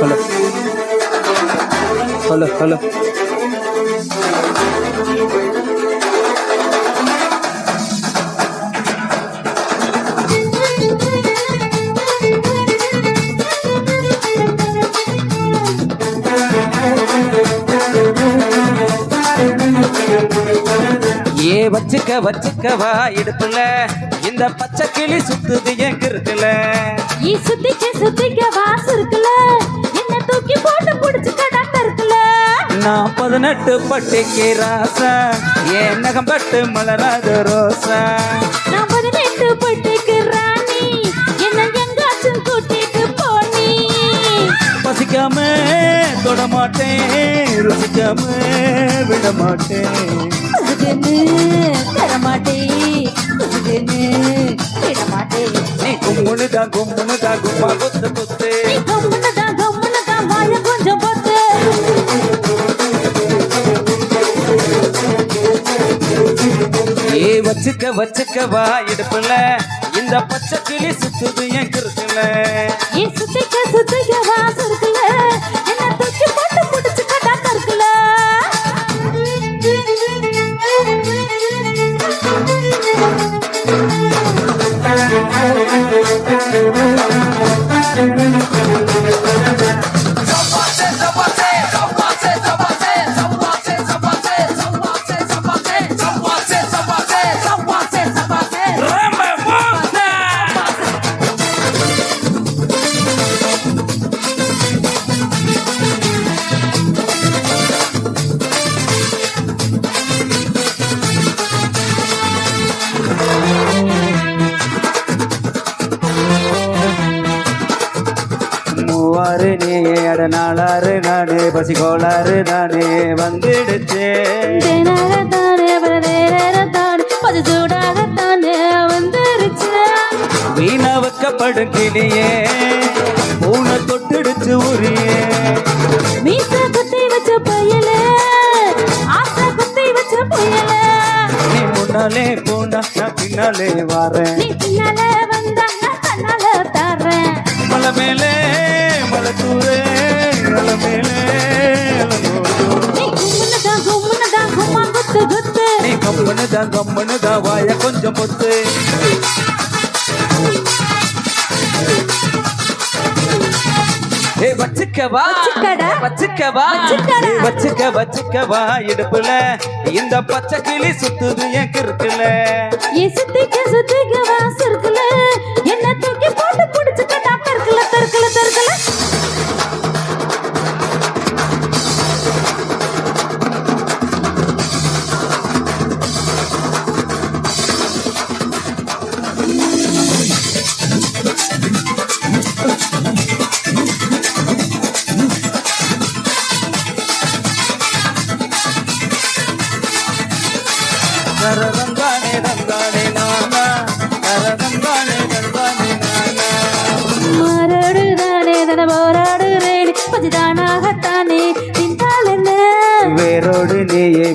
Hello hello. Hello ஏ வச்சுக்க வச்சுக்கவா இடுப்புல. இந்த பச்சை கிளி சுத்துது எங்க இருக்குல்ல ஈ சுத்திக்க சுத்திக்க வாசு இருக்குல்ல. என்ன தூக்கி போட்டு புடிச்சு கடத்த இருக்குல்ல. நான் பதினெட்டு பட்டிக்கு ராசா. ஏன் நகம் பட்டு மலராத ரோசா. நான் பதினெட்டு பட்டுக்கு ராணி. என்ன எங்காச்சும் கூட்டிட்டு போனி. பசிக்காம தொட மாட்டேன் ருசிக்காம விட மாட்டேன். புதுன்னு தரமாட்டேன். புதுன்னு விடமாட்டேன் நீ கும்முனு தான் கும்முனு தான் கும்மா குத்து குத்து வாய கொஞ்சம் பொத்து. ஏ வச்சுக்க வச்சுக்க வா இடுப்புல. இந்த பச்சை கிளி சுத்துது என் கிருத்துல சுத்திக்க சுத்திக்க வாசு இருக்குல்ல Thank. மூவாறு நீ. அட நாளாறு நானு பசி கோளாறு நானே. வந்துடுச்சே. தேனாகத்தானே பரதேரத்தானே அது சூடாகத்தானே வந்துருச்சு வீணா வைக்கப்படும் கிளியே பூனை தொட்டுடுச்சு உரியே. மீச குத்தி வச்ச பயலே ஆசை குத்தி வச்ச புயலே. நீ முன்னாலே போனா நான் பின்னாலே வாரேன். பின்னால வந்தா நீ கம்மனு தான் வாய கொஞ்சம் பொத்து. ஏ வச்சுக்கவா. வச்சுக்கவா? வச்சுக்க வச்சுக்கவா இடுப்புல. இந்த பச்சை கிளி சுத்துது என் கிருக்குல சுத்திக்க சுத்திக்க வாசு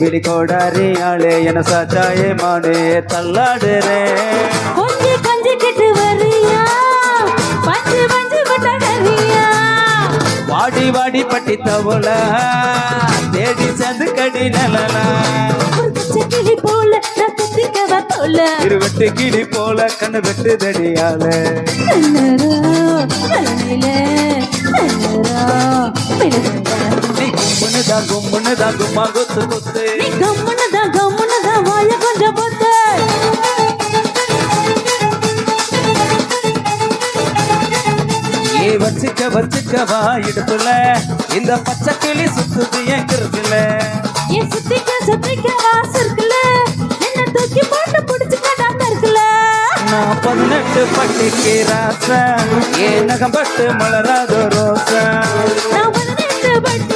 விழி கோடாரி ஆளே என சாச்சாயே மானே தள்ளாடுறேன் கொஞ்சி கொஞ்சி கிட்டு வரியா? பஞ்சு பஞ்சு பட்டகரியா வாடி வாடி பட்டி தவள தேடி சந்து கடி நலனா ஒரு பச்சை கிளி போல நான் குத்திக்கவா தோல இருவட்டு கிளி போல கண்ணு வெட்டு தடியால கும்முன்னு தான் கும்முன்னு தான் கும்மா குத்து. குத்து நீ கம்முனதான் கம்முனதான் வாய கொஞ்சம் பொத்து ஏ வச்சுக்க வச்சுக்க வா இடுப்புல. இந்த பச்சை கிளி சுத்துது என் கிருக்குல என் சுத்திக்க சுத்திக்க வாசு இருக்குல்ல என்ன தூக்கி போட்டு புடிச்சு கடாம இருக்குல்ல நான் பதினெட்டு பட்டிக்கு ராசா. ஏன் நகம் பட்டு மலராத ரோசா. நான் பதினெட்டு பட்டிக்கு